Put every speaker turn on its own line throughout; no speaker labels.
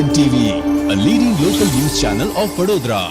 N TV a leading local news channel of Vadodara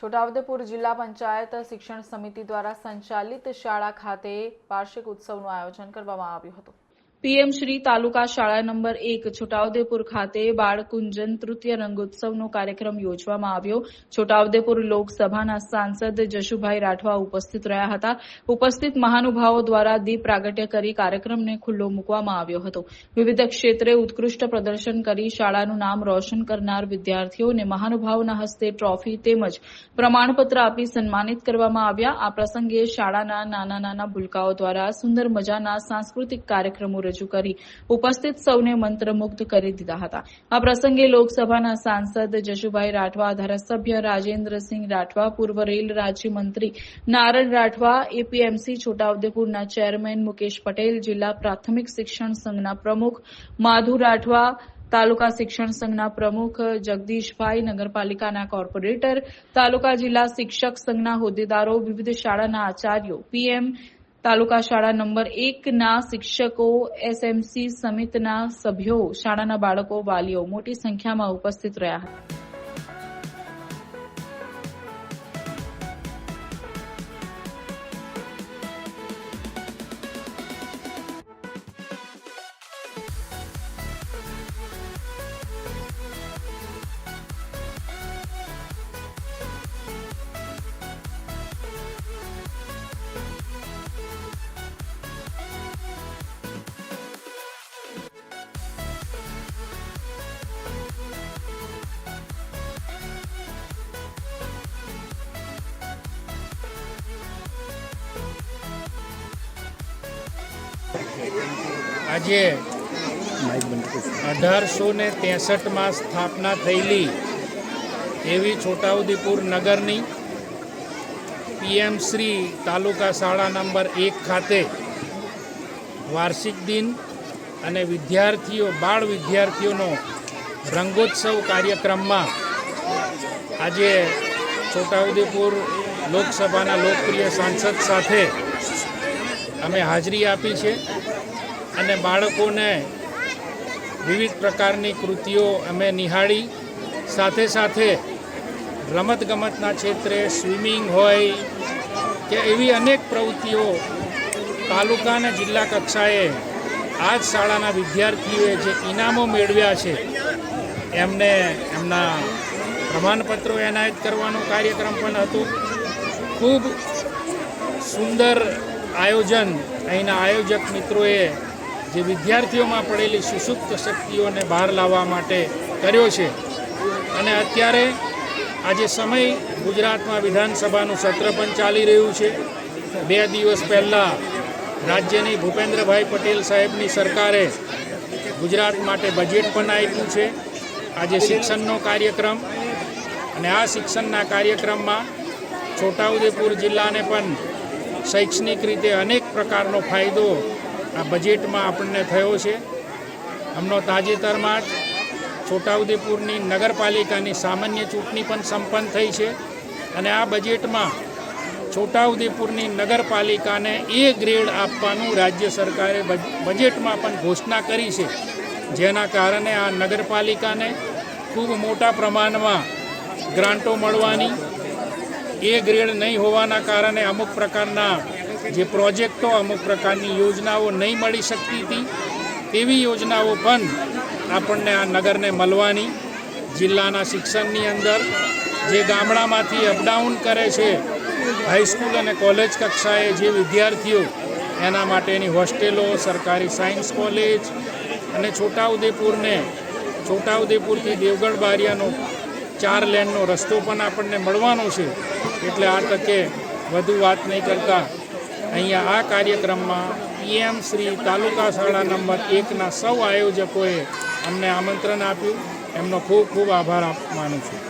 Chhota Udepur જિલ્લા પંચાયત શિક્ષણ સમિતિ દ્વારા સંચાલિત શાળા ખાતે વાર્ષિક ઉત્સવનું આયોજન કરવામાં આવ્યું હતું. પીએમ શ્રી તાલુકા શાળા નંબર એક, છોટાઉદેપુર ખાતે બાળકુંજન તૃતીય રંગોત્સવનો કાર્યક્રમ યોજવામાં આવ્યો. છોટાઉદેપુર લોકસભાના સાંસદ જશુભાઈ રાઠવા ઉપસ્થિત રહ્યા હતા. ઉપસ્થિત મહાનુભાવો દ્વારા દીપ પ્રાગટ્ય કરી કાર્યક્રમને ખુલ્લો મૂકવામાં આવ્યો હતો. વિવિધ ક્ષેત્રે ઉત્કૃષ્ટ પ્રદર્શન કરી શાળાનું નામ રોશન કરનાર વિદ્યાર્થીઓને મહાનુભાવોના હસ્તે ટ્રોફી તેમજ પ્રમાણપત્ર આપી સન્માનિત કરવામાં આવ્યા. આ પ્રસંગે શાળાના નાના નાના ભૂલકાઓ દ્વારા સુંદર મજાના સાંસ્કૃતિક કાર્યક્રમો રજૂ કરી ઉપસ્થિત સૌને મંત્રમુગ્ધ કરી દીધા હતા. આ પ્રસંગે લોકસભાના સાંસદ જશુભાઈ રાઠવા, ધારાસભ્ય રાજેન્દ્રસિંહ રાઠવા, પૂર્વ રેલ રાજ્યમંત્રી નારણ રાઠવા, એપીએમસી છોટાઉદેપુરના ચેરમેન મુકેશ પટેલ, જિલ્લા પ્રાથમિક શિક્ષણ સંઘના પ્રમુખ માધુ રાઠવા, તાલુકા શિક્ષણ સંઘના પ્રમુખ જગદીશભાઈ, નગરપાલિકાના કોર્પોરેટર, તાલુકા જિલ્લા શિક્ષક સંઘના હોદ્દેદારો, વિવિધ શાળાના આચાર્યો, પીએમ તાલુકા શાળા નંબર એકના શિક્ષકો, એસએમસી સમિતિના સભ્યો, શાળાના બાળકો, વાલીઓ મોટી સંખ્યામાં ઉપસ્થિત રહ્યા હતા.
આજે અઢારસો ને ત્રેસઠમાં સ્થાપના થયેલી એવી છોટાઉદેપુર નગરની પીએમ શ્રી તાલુકા શાળા નંબર એક ખાતે વાર્ષિક દિન અને વિદ્યાર્થીઓ, બાળ વિદ્યાર્થીઓનો રંગોત્સવ કાર્યક્રમમાં આજે છોટાઉદેપુર લોકસભાના લોકપ્રિય સાંસદ સાથે અમે હાજરી આપી છે. અને બાળકોને વિવિધ પ્રકારની કૃતિઓ અમે નિહાળી. સાથે સાથે રમતગમતના ક્ષેત્રે સ્વિમિંગ હોય કે એવી અનેક પ્રવૃત્તિઓ તાલુકા અને જિલ્લા કક્ષાએ આ જ શાળાના વિદ્યાર્થીઓએ જે ઇનામો મેળવ્યા છે, એમને એમના પ્રમાણપત્રો એનાયત કરવાનો કાર્યક્રમ પણ હતો. ખૂબ સુંદર આયોજન અહીંના આયોજક મિત્રોએ જે વિદ્યાર્થીઓમાં પડેલી સુસુપ્ત શક્તિઓને બહાર લાવવા માટે કર્યો છે. અને અત્યારે આજે સમય ગુજરાતમાં વિધાનસભાનું સત્ર પણ ચાલી રહ્યું છે. બે દિવસ પહેલાં રાજ્યની ભૂપેન્દ્રભાઈ પટેલ સાહેબની સરકારે ગુજરાત માટે બજેટ પણ આપ્યું છે. આજે શિક્ષણનો કાર્યક્રમ અને આ શિક્ષણના કાર્યક્રમમાં છોટાઉદેપુર જિલ્લાને પણ શૈક્ષણિક રીતે અનેક પ્રકારનો ફાયદો આ બજેટમાં આપણને થયો છે. હમણાં તાજેતરમાં જ છોટાઉદેપુરની નગરપાલિકાની સામાન્ય ચૂંટણી પણ સંપન્ન થઈ છે અને આ બજેટમાં છોટાઉદેપુરની નગરપાલિકાને એ ગ્રેડ આપવાનું રાજ્ય સરકારે બજ- બજેટમાં પણ ઘોષણા કરી છે. જેના કારણે આ નગરપાલિકાને ખૂબ મોટા પ્રમાણમાં ગ્રાન્ટો મળવાની, એ ગ્રેડ નહીં હોવાના કારણે અમુક પ્રકારના જે પ્રોજેક્ટો અમુક પ્રકારની યોજનાઓ નહીં મળી શકતી હતી, તેવી યોજનાઓ પણ આપણને આ નગરને મળવાની, જિલ્લાના શિક્ષણની અંદર, જે ગામડામાંથી અપડાઉન કરે છે હાઈસ્કૂલ અને કોલેજ કક્ષાએ જે વિદ્યાર્થીઓ, એના માટેની હોસ્ટેલો, સરકારી સાયન્સ કોલેજ અને છોટાઉદેપુરને, છોટાઉદેપુરથી દેવગઢ બારિયાનો ચાર લેનનો રસ્તો પણ આપણને મળવાનો છે. એટલે આ તકે વધુ વાત નહીં કરતા અહીંયા આ કાર્યક્રમમાં પીએમ શ્રી તાલુકા શાળા નંબર એકના સૌ આયોજકોએ અમને આમંત્રણ આપ્યું. એમનો ખૂબ ખૂબ આભાર માનું છું.